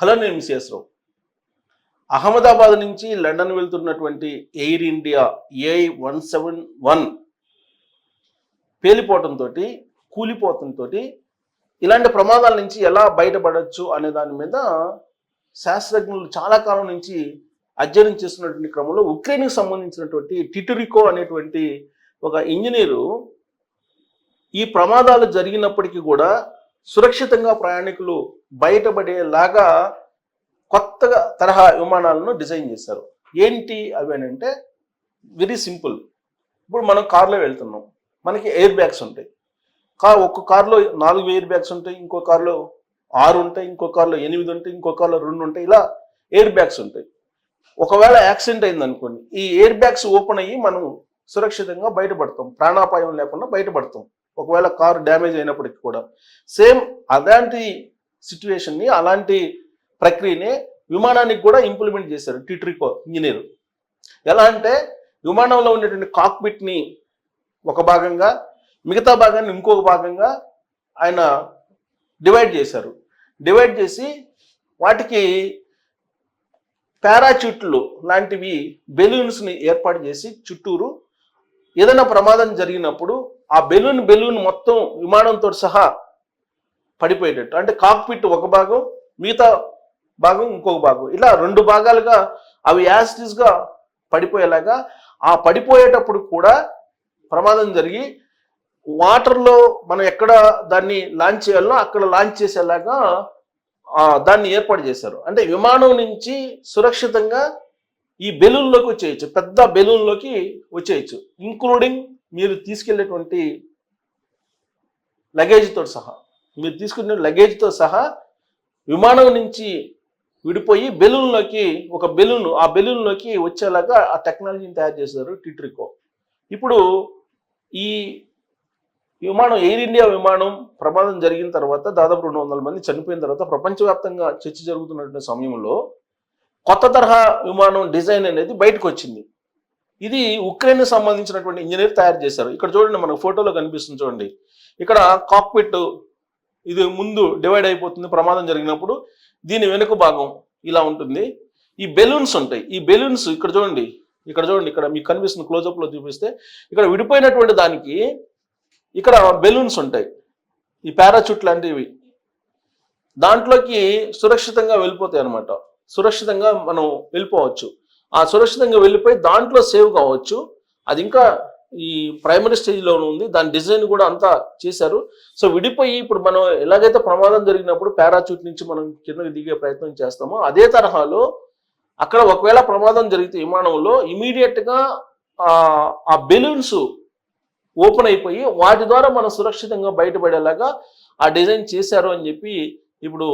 Hello నేను miss రావు. అహ్మదాబాద్ నుంచి London వెళ్తున్నటువంటి Air India A one seven one పేలిపోవటంతో కూలిపోవటంతో ఇలాంటి ప్రమాదాల నుంచి ఎలా బయటపడవచ్చు అనే దాని మీద శాస్త్రజ్ఞులు చాలా కాలం నుంచి అధ్యయనం చేస్తున్నటువంటి క్రమంలో ఉక్రెయిన్కి సంబంధించినటువంటి టిటరికో అనేటువంటి ఒక ఇంజనీరు ఈ ప్రమాదాలు జరిగినప్పటికీ కూడా సురక్షితంగా ప్రయాణికులు బయటపడేలాగా కొత్తగా తరహా విమానాలను డిజైన్ చేశారు. ఏంటి అవి అని అంటే వెరీ సింపుల్. ఇప్పుడు మనం కార్లో వెళ్తున్నాం. మనకి ఎయిర్ బ్యాగ్స్ ఉంటాయి. కార్ ఒక్క కారులో నాలుగు ఎయిర్ బ్యాగ్స్ ఉంటాయి ఇంకో కార్లో ఆరు ఉంటాయి ఇంకో కార్లో ఎనిమిది ఉంటాయి ఇంకో కార్లో రెండు ఉంటాయి. ఇలా ఎయిర్ బ్యాగ్స్ ఉంటాయి. ఒకవేళ యాక్సిడెంట్ అయింది అనుకోండి ఈ ఎయిర్ బ్యాగ్స్ ఓపెన్ అయ్యి మనం సురక్షితంగా బయటపడతాం. ప్రాణాపాయం లేకుండా బయటపడతాం. ఒకవేళ కారు డ్యామేజ్ అయినప్పటికీ కూడా. సేమ్ అలాంటి సిచ్యువేషన్ని అలాంటి ప్రక్రియనే విమానానికి కూడా ఇంప్లిమెంట్ చేశారు టిట్రికో ఇంజనీర్. ఎలా అంటే విమానంలో ఉండేటువంటి కాక్పిట్ని ఒక భాగంగా మిగతా భాగాన్ని ఇంకొక భాగంగా ఆయన డివైడ్ చేశారు. డివైడ్ చేసి వాటికి పారాచ్యూట్లు లాంటివి బెలూన్స్ని ఏర్పాటు చేసి చుట్టూరు ఏదైనా ప్రమాదం జరిగినప్పుడు ఆ బెలూన్ బెలూన్ మొత్తం విమానంతో సహా పడిపోయేటట్టు. అంటే కాక్పిట్ ఒక భాగం మిగతా భాగం ఇంకొక భాగం. ఇలా రెండు భాగాలుగా అవి యాసిటీస్గా పడిపోయేలాగా ఆ పడిపోయేటప్పుడు కూడా ప్రమాదం జరిగి వాటర్లో మనం ఎక్కడ దాన్ని లాంచ్ చేయాలో అక్కడ లాంచ్ చేసేలాగా దాన్ని ఏర్పాటు చేశారు. అంటే విమానం నుంచి సురక్షితంగా ఈ బెలూన్లోకి వచ్చేయచ్చు పెద్ద బెలూన్లోకి వచ్చేయచ్చు. ఇంక్లూడింగ్ మీరు తీసుకెళ్ళేటువంటి లగేజ్తో సహా మీరు తీసుకునే లగేజ్తో సహా విమానం నుంచి విడిపోయి బెలూన్లోకి ఒక బెలూన్ ఆ బెలూన్లోకి వచ్చేలాగా ఆ టెక్నాలజీని తయారు చేశారు టిట్రికో ఇప్పుడు ఈ విమానం ఎయిర్ ఇండియా విమానం ప్రమాదం జరిగిన తర్వాత దాదాపు రెండు వందల మంది చనిపోయిన తర్వాత ప్రపంచవ్యాప్తంగా చర్చ జరుగుతున్నటువంటి సమయంలో కొత్త తరహా విమానం డిజైన్ అనేది బయటకు వచ్చింది. ఇది ఉక్రెయిన్ సంబంధించినటువంటి ఇంజనీర్ తయారు చేశారు. ఇక్కడ చూడండి మనకు ఫోటోలో కనిపిస్తుంది చూడండి. ఇక్కడ కాక్పిట్ ఇది ముందు డివైడ్ అయిపోతుంది ప్రమాదం జరిగినప్పుడు దీని వెనుక భాగం ఇలా ఉంటుంది. ఈ బెలూన్స్ ఉంటాయి. ఈ బెలూన్స్ ఇక్కడ చూడండి. ఇక్కడ చూడండి. ఇక్కడ మీకు కనిపిస్తుంది క్లోజప్లో చూపిస్తే. ఇక్కడ విడిపోయినటువంటి దానికి ఇక్కడ బెలూన్స్ ఉంటాయి. ఈ పారాచూట్ లాంటివి. దాంట్లోకి సురక్షితంగా వెళ్ళిపోతాయి అనమాట సురక్షితంగా మనం వెళ్ళిపోవచ్చు. ఆ సురక్షితంగా వెళ్ళిపోయి దాంట్లో సేవ్ కావచ్చు. అది ఇంకా ఈ ప్రైమరీ స్టేజ్లోనే ఉంది. దాని డిజైన్ కూడా అంతా చేశారు. సో విడిపోయి ఇప్పుడు మనం ఎలాగైతే ప్రమాదం జరిగినప్పుడు పారాచూట్ నుంచి మనం కిందకి దిగే ప్రయత్నం చేస్తామో అదే తరహాలో అక్కడ ఒకవేళ ప్రమాదం జరిగితే విమానంలో ఇమీడియట్గా ఆ బెలూన్స్ ఓపెన్ అయిపోయి వాటి ద్వారా మనం సురక్షితంగా బయటపడేలాగా ఆ డిజైన్ చేశారు అని చెప్పి ఇప్పుడు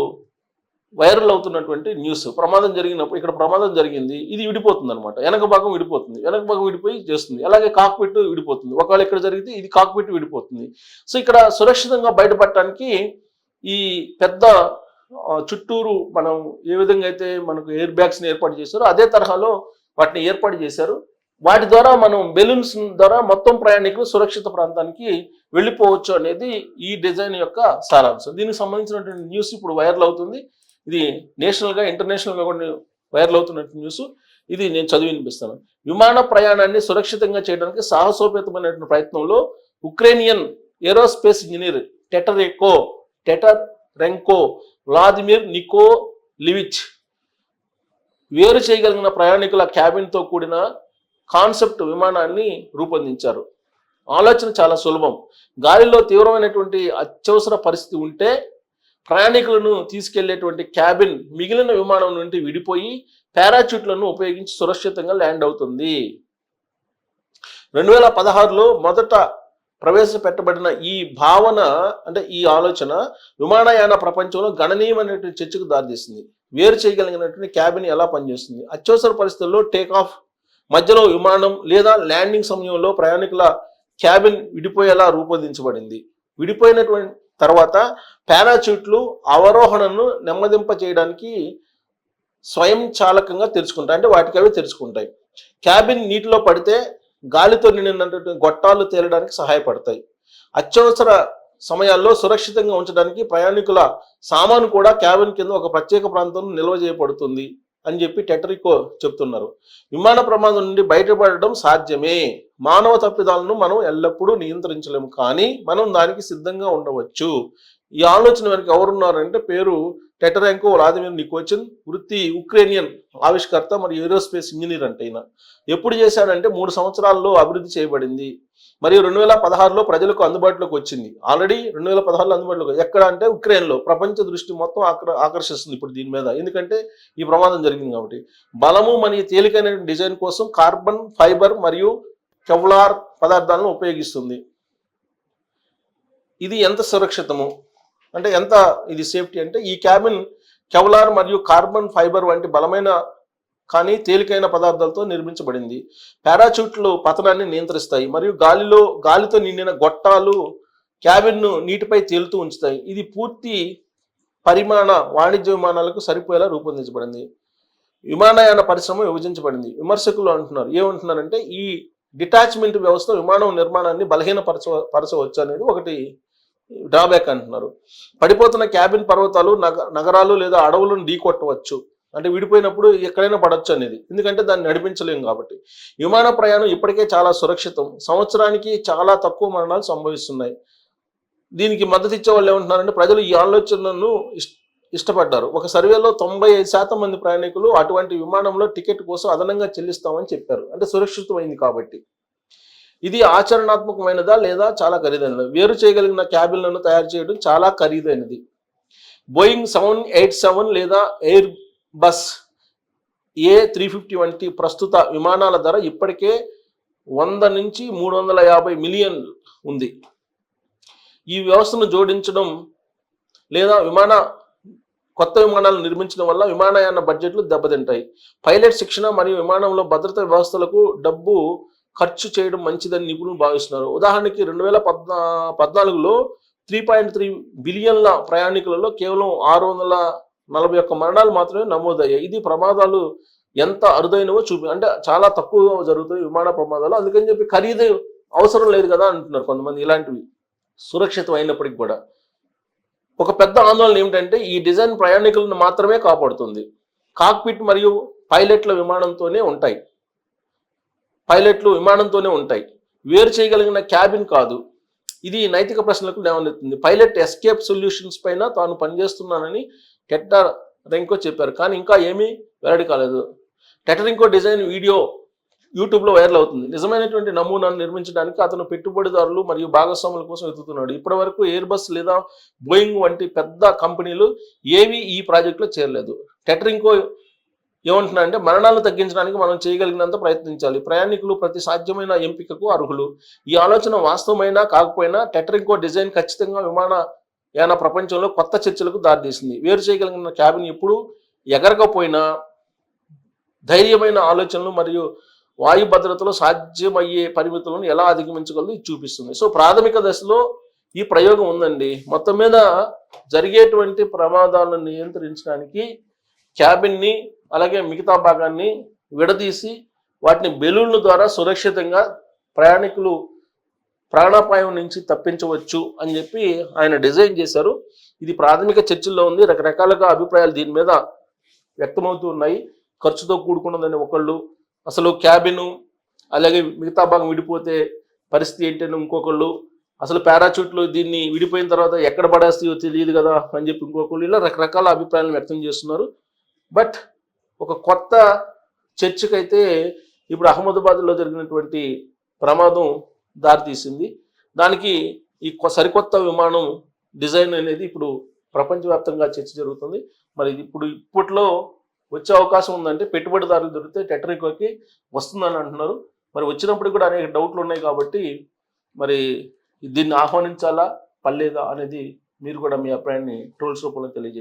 వైరల్ అవుతున్నటువంటి న్యూస్. ప్రమాదం జరిగినప్పుడు ఇక్కడ ప్రమాదం జరిగింది ఇది విడిపోతుంది అనమాట వెనక భాగం విడిపోతుంది. వెనక భాగం విడిపోయి చేస్తుంది. అలాగే కాక్పిట్ విడిపోతుంది. ఒకవేళ ఇక్కడ జరిగితే ఇది కాక్పిట్ విడిపోతుంది. సో ఇక్కడ సురక్షితంగా బయటపడటానికి ఈ పెద్ద చుట్టూరు మనం ఏ విధంగా అయితే మనకు ఎయిర్ బ్యాగ్స్ని ఏర్పాటు చేశారో అదే తరహాలో వాటిని ఏర్పాటు చేశారు. వాటి ద్వారా మనం బెలూన్స్ ద్వారా మొత్తం ప్రయాణికులు సురక్షిత ప్రాంతానికి వెళ్ళిపోవచ్చు అనేది ఈ డిజైన్ యొక్క సారాంశం. దీనికి సంబంధించినటువంటి న్యూస్ ఇప్పుడు వైరల్ అవుతుంది. ఇది నేషనల్గా ఇంటర్నేషనల్గా కూడా వైరల్ అవుతున్నట్టు న్యూస్. ఇది నేను చదివి వినిపిస్తాను. విమాన ప్రయాణాన్ని సురక్షితంగా చేయడానికి సాహసోపేతమైనటువంటి ప్రయత్నంలో Ukrainian aerospace engineer Tatarenko Tatarenko Vladimir Nikolaevich వేరు చేయగలిగిన ప్రయాణికుల క్యాబిన్తో కూడిన కాన్సెప్ట్ విమానాన్ని రూపొందించారు. ఆలోచన చాలా సులభం. గాలిలో తీవ్రమైనటువంటి అత్యవసర పరిస్థితి ఉంటే ప్రయాణికులను తీసుకెళ్ళేటువంటి క్యాబిన్ మిగిలిన విమానం నుండి విడిపోయి పారాచూట్లను ఉపయోగించి సురక్షితంగా ల్యాండ్ అవుతుంది. రెండు వేల పదహారులో మొదట ప్రవేశపెట్టబడిన ఈ భావన అంటే ఈ ఆలోచన విమానయాన ప్రపంచంలో గణనీయమైనటువంటి చర్చకు దారితీసింది. వేరు చేయగలిగినటువంటి క్యాబిన్ ఎలా పనిచేస్తుంది? అత్యవసర పరిస్థితుల్లో టేక్ ఆఫ్ మధ్యలో విమానం లేదా ల్యాండింగ్ సమయంలో ప్రయాణికుల క్యాబిన్ విడిపోయేలా రూపొందించబడింది. విడిపోయినటువంటి తర్వాత పారాచూట్లు అవరోహణను నెమ్మదింప చేయడానికి స్వయం చాలకంగా తెరుచుకుంటాయి. అంటే వాటికి అవి తెరుచుకుంటాయి. క్యాబిన్ నీటిలో పడితే గాలితో నిండినటువంటి గొట్టాలు తేలడానికి సహాయపడతాయి. అత్యవసర సమయాల్లో సురక్షితంగా ఉంచడానికి ప్రయాణికుల సామాను కూడా క్యాబిన్ కింద ఒక ప్రత్యేక ప్రాంతంలో నిల్వ చేయబడుతుంది అని చెప్పి టెటరికో చెప్తున్నారు. విమాన ప్రమాదం నుండి బయటపడడం సాధ్యమే. మానవ తప్పిదాలను మనం ఎల్లప్పుడూ నియంత్రించలేము. కానీ మనం దానికి సిద్ధంగా ఉండవచ్చు. ఈ ఆలోచన వెనక ఎవరున్నారంటే పేరు టెటరెంకో వ్లాదిమిర్ నికోచిన్ వృత్తి ఉక్రేనియన్ ఆవిష్కర్త మరియు ఏరోస్పేస్ ఇంజనీర్ అంటే ఈయన. ఎప్పుడు చేశాడంటే మూడు సంవత్సరాల్లో అభివృద్ధి చేయబడింది. మరియు రెండు వేల పదహారులో ప్రజలకు అందుబాటులోకి వచ్చింది. ఆల్రెడీ రెండు వేల పదహారులో అందుబాటులోకి ఎక్కడ అంటే ఉక్రెయిన్లో ప్రపంచ దృష్టి మొత్తం ఆకర్ ఆకర్షిస్తుంది ఇప్పుడు దీని మీద. ఎందుకంటే ఈ ప్రమాదం జరిగింది కాబట్టి. బలము మరియు తేలికైన డిజైన్ కోసం కార్బన్ ఫైబర్ మరియు కెవ్లార్ పదార్థాలను ఉపయోగిస్తుంది. ఇది ఎంత సురక్షితము? అంటే ఎంత ఇది సేఫ్టీ అంటే ఈ క్యాబిన్ కెవలార్ మరియు కార్బన్ ఫైబర్ వంటి బలమైన కానీ తేలికైన పదార్థాలతో నిర్మించబడింది. పారాచూట్లు పతనాన్ని నియంత్రిస్తాయి మరియు గాలిలో గాలితో నిండిన గొట్టాలు క్యాబిన్ను నీటిపై తేలుతూ ఉంచుతాయి. ఇది పూర్తి పరిమాణ వాణిజ్య విమానాలకు సరిపోయేలా రూపొందించబడింది. విమానయాన పరిశ్రమ విభజించబడింది. విమర్శకులు అంటున్నారు ఏమంటున్నారంటే ఈ డిటాచ్మెంట్ వ్యవస్థ విమానం నిర్మాణాన్ని బలహీనపరచ పరచవచ్చు అనేది ఒకటి డ్రాబ్యాక్ అంటున్నారు. పడిపోతున్న క్యాబిన్ పర్వతాలు నగ నగరాలు లేదా అడవులను ఢీకొట్టవచ్చు. అంటే విడిపోయినప్పుడు ఎక్కడైనా పడవచ్చు అనేది. ఎందుకంటే దాన్ని నడిపించలేము కాబట్టి. విమాన ప్రయాణం ఇప్పటికే చాలా సురక్షితం. సంవత్సరానికి చాలా తక్కువ మరణాలు సంభవిస్తున్నాయి. దీనికి మద్దతు ఇచ్చే వాళ్ళు ఏమంటున్నారంటే ప్రజలు ఈ ఆలోచనలను ఇష్టపడ్డారు. ఒక సర్వేలో తొంభై ఐదు శాతం మంది ప్రయాణికులు అటువంటి విమానంలో టికెట్ కోసం అదనంగా చెల్లిస్తామని చెప్పారు. అంటే సురక్షితమైంది కాబట్టి. ఇది ఆచరణాత్మకమైనదా లేదా చాలా ఖరీదైనదా? వేరు చేయగలిగిన క్యాబిన్లను తయారు చేయడం చాలా ఖరీదైనది. బోయింగ్ సెవెన్ ఎయిట్ సెవెన్ లేదా Airbus A three fifty వంటి ప్రస్తుత విమానాల ధర ఇప్పటికే వంద నుంచి మూడు వందల యాభై మిలియన్ ఉంది. ఈ వ్యవస్థను జోడించడం లేదా విమాన కొత్త విమానాలు నిర్మించడం వల్ల విమానయాన బడ్జెట్లు దెబ్బతింటాయి. పైలట్ శిక్షణ మరియు విమానంలో భద్రతా వ్యవస్థలకు డబ్బు ఖర్చు చేయడం మంచిదని నిపుణులు భావిస్తున్నారు. ఉదాహరణకి రెండు వేల పద్నా పద్నాలుగులో త్రీ పాయింట్ త్రీ బిలియన్ల ప్రయాణికులలో కేవలం ఆరు వందల నలభై ఒక్క మరణాలు మాత్రమే నమోదయ్యాయి. ఇది ప్రమాదాలు ఎంత అరుదైనవో చూపి అంటే చాలా తక్కువగా జరుగుతాయి విమాన ప్రమాదాలు. అందుకని చెప్పి ఖరీదు అవసరం లేదు కదా అంటున్నారు కొంతమంది ఇలాంటివి. సురక్షితం అయినప్పటికి కూడా. ఒక పెద్ద ఆందోళన ఏమిటంటే ఈ డిజైన్ ప్రయాణికులను మాత్రమే కాపాడుతుంది. కాక్పిట్ మరియు పైలట్ల విమానంతోనే ఉంటాయి. పైలట్లు విమానంతోనే ఉంటాయి. వేరు చేయగలిగిన క్యాబిన్ కాదు. ఇది నైతిక ప్రశ్నలకు లేవనెత్తుంది పైలట్ ఎస్కేప్ సొల్యూషన్స్ పైన తాను పనిచేస్తున్నానని టెట్టర్ రెంకో చెప్పారు. కానీ ఇంకా ఏమీ వెల్లడి కాలేదు. టెటరింకో డిజైన్ వీడియో యూట్యూబ్లో వైరల్ అవుతుంది. నిజమైనటువంటి నమూనాను నిర్మించడానికి అతను పెట్టుబడిదారులు మరియు భాగస్వాముల కోసం వెతుకుతున్నాడు. ఇప్పటి వరకు ఎయిర్ బస్ లేదా బోయింగ్ వంటి పెద్ద కంపెనీలు ఏవి ఈ ప్రాజెక్టులో చేరలేదు. టెటరింగ్కో ఏమంటున్నా అంటే మరణాలను తగ్గించడానికి మనం చేయగలిగినంత ప్రయత్నించాలి. ప్రయాణికులు ప్రతి సాధ్యమైన ఎంపికకు అర్హులు. ఈ ఆలోచన వాస్తవమైనా కాకపోయినా టెటరింగ్కో డిజైన్ ఖచ్చితంగా విమాన యాన ప్రపంచంలో కొత్త చర్చలకు దారితీసింది. వేరు చేయగలిగిన క్యాబిన్ ఎప్పుడు ఎగరకపోయినా ధైర్యమైన ఆలోచనలు మరియు వాయు భద్రతలో సాధ్యమయ్యే పరిమితులను ఎలా అధిగమించగలదు ఇది చూపిస్తుంది. సో ప్రాథమిక దశలో ఈ ప్రయోగం ఉందండి. మొత్తం మీద జరిగేటువంటి ప్రమాదాలను నియంత్రించడానికి క్యాబిన్ని అలాగే మిగతా భాగాన్ని విడదీసి వాటిని బెలూన్ల ద్వారా సురక్షితంగా ప్రయాణికులు ప్రాణాపాయం నుంచి తప్పించవచ్చు అని చెప్పి ఆయన డిజైన్ చేశారు. ఇది ప్రాథమిక చర్చల్లో ఉంది. రకరకాలుగా అభిప్రాయాలు దీని మీద వ్యక్తమవుతూ ఉన్నాయి. ఖర్చుతో కూడుకున్నదని ఒకళ్ళు అసలు క్యాబిన్ అలాగే మిగతా భాగం విడిపోతే పరిస్థితి ఏంటని ఇంకొకళ్ళు అసలు పారాచూట్లు దీన్ని విడిపోయిన తర్వాత ఎక్కడ పడేస్తాయో తెలియదు కదా అని చెప్పి ఇంకొకళ్ళు ఇలా రకరకాల అభిప్రాయాలను వ్యక్తం చేస్తున్నారు. బట్ ఒక కొత్త చర్చకైతే ఇప్పుడు అహ్మదాబాద్లో జరిగినటువంటి ప్రమాదం దారితీసింది. దానికి ఈ కొ- సరికొత్త విమానం డిజైన్ అనేది ఇప్పుడు ప్రపంచవ్యాప్తంగా చర్చ జరుగుతుంది. మరి ఇప్పుడు ఇప్పట్లో వచ్చే అవకాశం ఉందంటే పెట్టుబడిదారులు దొరికితే టెటరికోకి వస్తుందని అంటున్నారు. మరి వచ్చినప్పుడు కూడా అనేక డౌట్లు ఉన్నాయి కాబట్టి మరి దీన్ని ఆహ్వానించాలా పర్లేదా అనేది మీరు కూడా మీ అభిప్రాయాన్ని ట్రోల్స్ రూపంలో తెలియజేయచ్చు.